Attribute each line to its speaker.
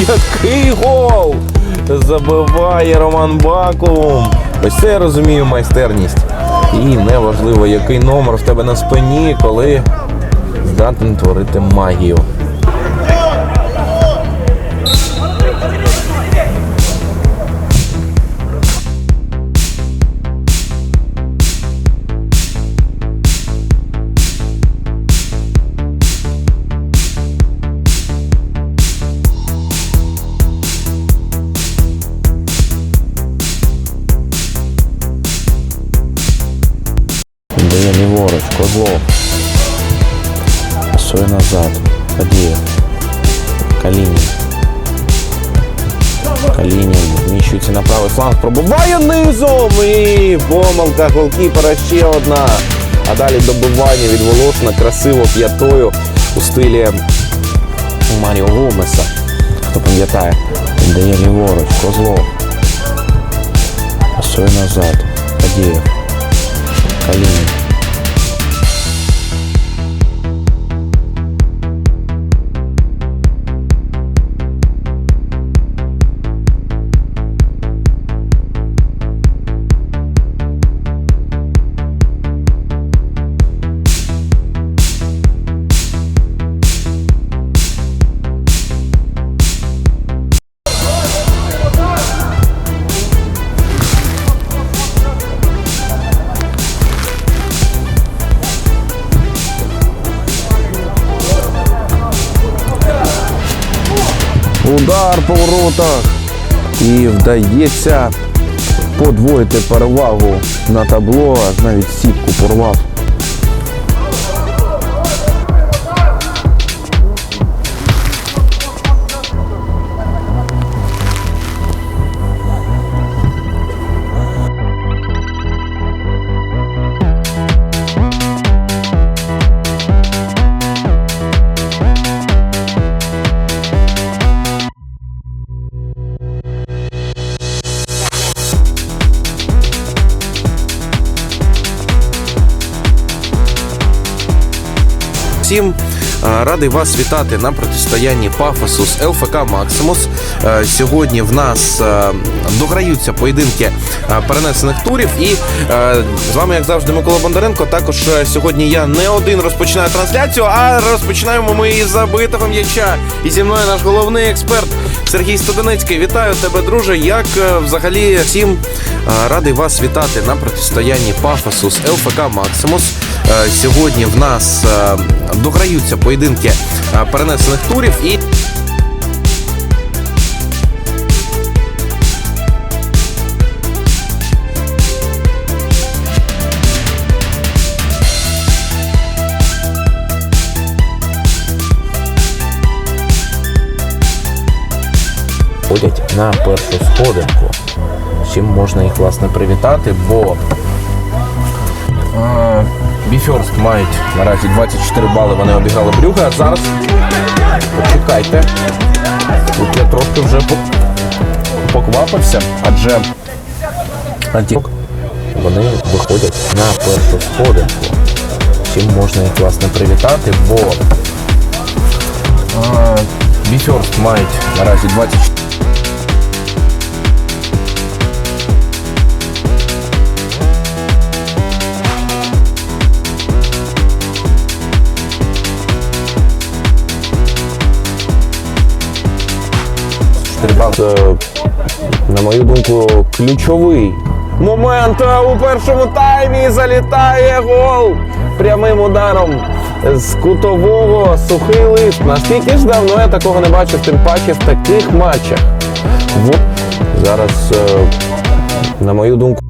Speaker 1: Який гол! Забиває Роман Бакум. Ось це я розумію майстерність. І неважливо, який номер в тебе на спині, коли здатен творити магію. Дає ліворуч, Козлов. Пасує назад. Фадієв. Калінін. Калінін вміщується на правий фланг. Пробиває низом. І помилка голкіпера ще одна. А далі добивання від Волошина красиво п'ятою у стилі Маріо Гомеса. Хто пам'ятає, дає ліворуч, Козлов. Пасує назад. Фадієв. Калінін. Удар по воротах. І вдається подвоїти перевагу на табло, навіть сітку порвав. Всім е, радий вас вітати на протистоянні Пафосу з ЛФК Максимус. Е, Сьогодні в нас е, дограються поєдинки перенесених турів. І з вами, як завжди, Микола Бондаренко. Також сьогодні я не один розпочинаю трансляцію, а розпочинаємо ми із забитого м'яча. І зі мною наш головний експерт Сергій Стодонецький. Вітаю тебе, друже. Як взагалі всім радий вас вітати на протистоянні Пафосу з ЛФК Максимус. Сьогодні в нас дограються поєдинки е, перенесених турів і. Ходять на першу сходинку. Чим можна їх власне привітати, бо Біферст мають наразі 24 бали, вони обіграли Брюга. А зараз почекайте. Тут я трошки вже поквапився, адже Антік вони виходять на першу сходинку. Чим можна їх власне привітати, бо Біферст мають наразі 24 Це, на мою думку, ключовий момент у першому таймі залітає гол прямим ударом з кутового сухий лист. Наскільки ж давно я такого не бачив, тим паче в таких матчах. Зараз, е, на мою думку,